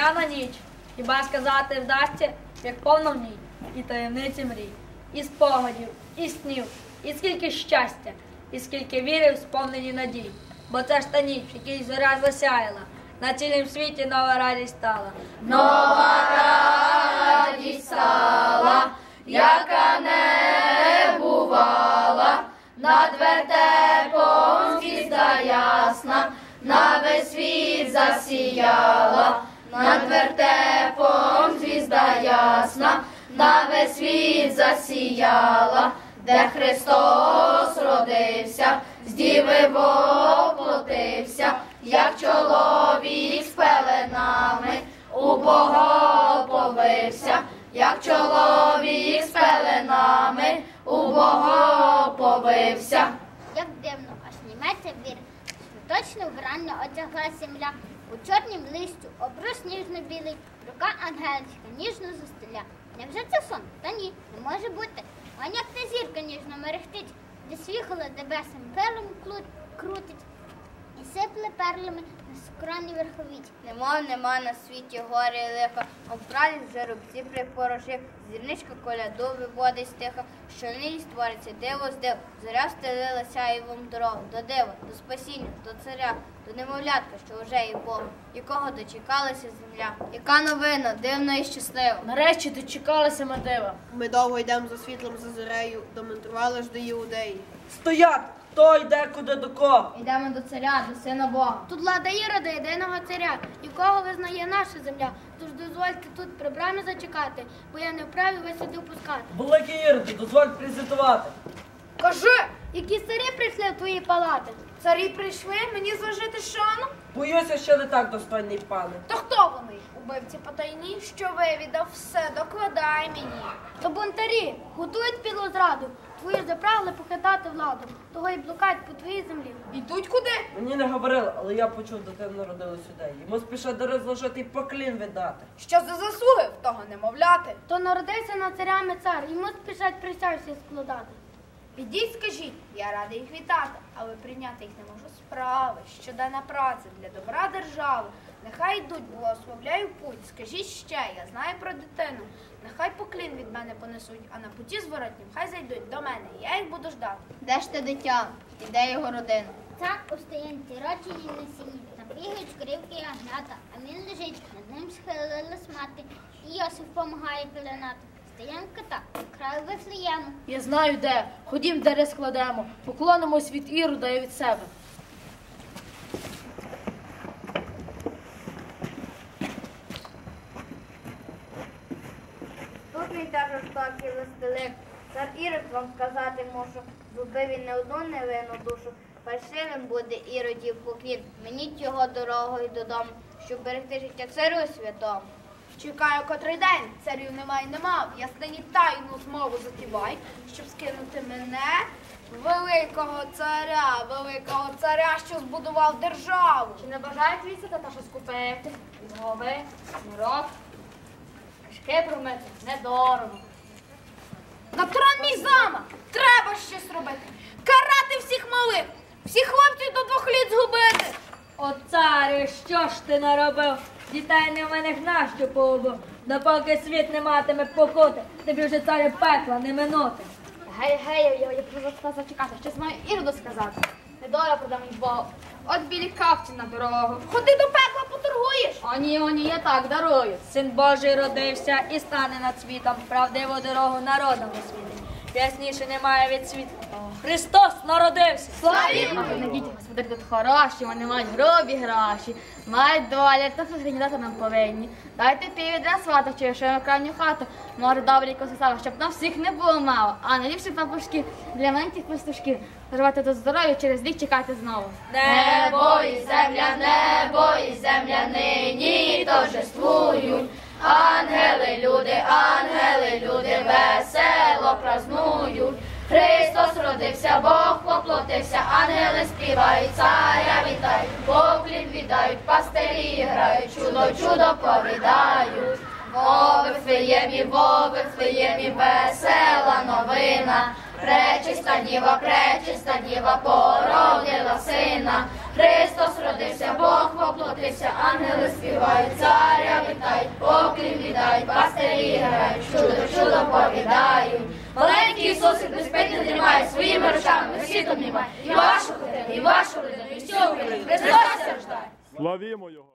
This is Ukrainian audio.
весняна ніч. Хіба сказати вдасться, як повно в ній, і таємниці мрій, і спогадів, і снів, і скільки щастя, і скільки віри в сповнені надій. Бо це ж та ніч, якій зоря засяяла, на цілім світі нова радість стала. Нова радість стала, яка не бувала, над вертепом звізда ясна, на весь світ засіяла, над вертепом звізда ясна, на весь світ засіяла, де Христос родився, з діви воплотився, як чоловік з пеленами, у Бога повився, як чоловік з пеленами, у Бога повився. Як дивно, аж німеться вір. Точно вбрання одягла земля, у чорнім листю обрус ніжно-білий, рука ангельська ніжно застеля. Невже це сон? Та ні, не може бути. А як та зірка ніжно мерехтить, де свіхола небесним пилом крутить, і сипле перлами на скроні верховіть. Нема, нема на світі горі лиха, обралі жеребці припорожив, зірничка коляду виводить стиха, що нині створиться диво з див, зоря стелилася і вам дорогу, до дива, до спасіння, до царя, до немовлятка, що вже є Богом, якого дочекалася земля. Яка новина, дивна і щаслива. Нарешті дочекалися ми дива. Ми довго йдемо за світлом за зорею, доментрували ж до іудеї. Стоять! Хто йде куди до кого? Йдемо до царя, до сина Бога. Тут влада Ірода, єдиного царя, якого визнає наша земля. Тож дозвольте тут при брамі зачекати, бо я не вправі вас сюди впускати. Великий Іроди, дозволь презентувати. Кажи, які царі прийшли в твої палати? Царі прийшли мені зложити шану? Боюся, що не так достойний пане. То хто вони? Убивці потайні, що вивідав все, докладай мені. То бунтарі готують підлу зраду. ж запрагли похитати владу, того й блукають по твоїй землі. Ідуть куди? Мені не говорили, але я почув, дитину народили сюди. Йому спішать дари зложити і поклін віддати. Що за заслуги в того немовляти? То народився на царями цар, йому спішать присяжці складати. Підіть, скажіть, я радий їх вітати, але прийняти їх не можу справи. Щоденна праця для добра держави. Нехай йдуть, благословляю путь. Скажіть ще, я знаю про дитину. Нехай поклін від мене понесуть, а на путі зворотнім хай зайдуть до мене. Я їх буду ждати. Де ж те дитя? І де його родина? Цар у стоянці роджені на сіні, там бігають скривки і агната, а він лежить, над ним схилилась мати, і Йосиф помагає пеленати. Стоянка та, край Вифлеєму. Я знаю де. Ходім, де складемо. Поклонимось від Ірода і від себе. Тут він та жорстокий листелик. Цар Ірод вам сказати мушу, зубив він не одну невинну душу. Фальшивим буде іродів поклін. Меніть його дорогою додому, щоб берегти життя царю святому. Чекаю котрий день, царів немає не мав. Яснині тайну змову затівай, щоб скинути мене, великого царя, великого царя, що збудував державу. Чи не бажають віця та що скупити? Мови, мирок, кишки промити, недорого. На трон мій замок! Треба щось робити. Карати всіх малих, всіх хлопців до двох літ згубити. О, царю, що ж ти наробив? Дітей не в мене нащо поубив. Допоки світ не матиме покути, тобі вже царю пекла не минути. Гей, гей, я, просто зачекати, щось маю Іроду сказати. Недоля продам їй Бог. От білі капці на дорогу. Ходи до пекла, поторгуєш. О, ні, о, ні, я так дарую. Син Божий родився і стане над світом, правдиву дорогу народам освітить. Ясніше немає від світу. Христос народився! Діти, господи, тут хороші, вони мають грубі гроші, мають доля, то гривні дати нам повинні. Дайте піввідра свата, чи ще на крайню хату, може добрі косостави, щоб нам всіх не було мало, а найліпші папушки для маленьких пастушків. Живати до здоров'я, через рік чекати знову. Небо і земля, небо і земля нині торжествують. Ангели, люди, ангели, люди весело празнують. Христос Бог поплотився, ангели співають, царя вітають, поклін віддають, пастирі грають, чудо, чудо повідають. О, Вифлеємі, во Вифлеємі, весела новина. Пречиста діва, пречиста діва породила сина. Христос родився, Бог поплотився, ангели співають, царя вітають. співають, чудо, чудо повідають. Маленький безпеки немає своїми руками світом немає. І вашу хатину, і вашу родину, і всю Україну. Христос рождає. Славімо його!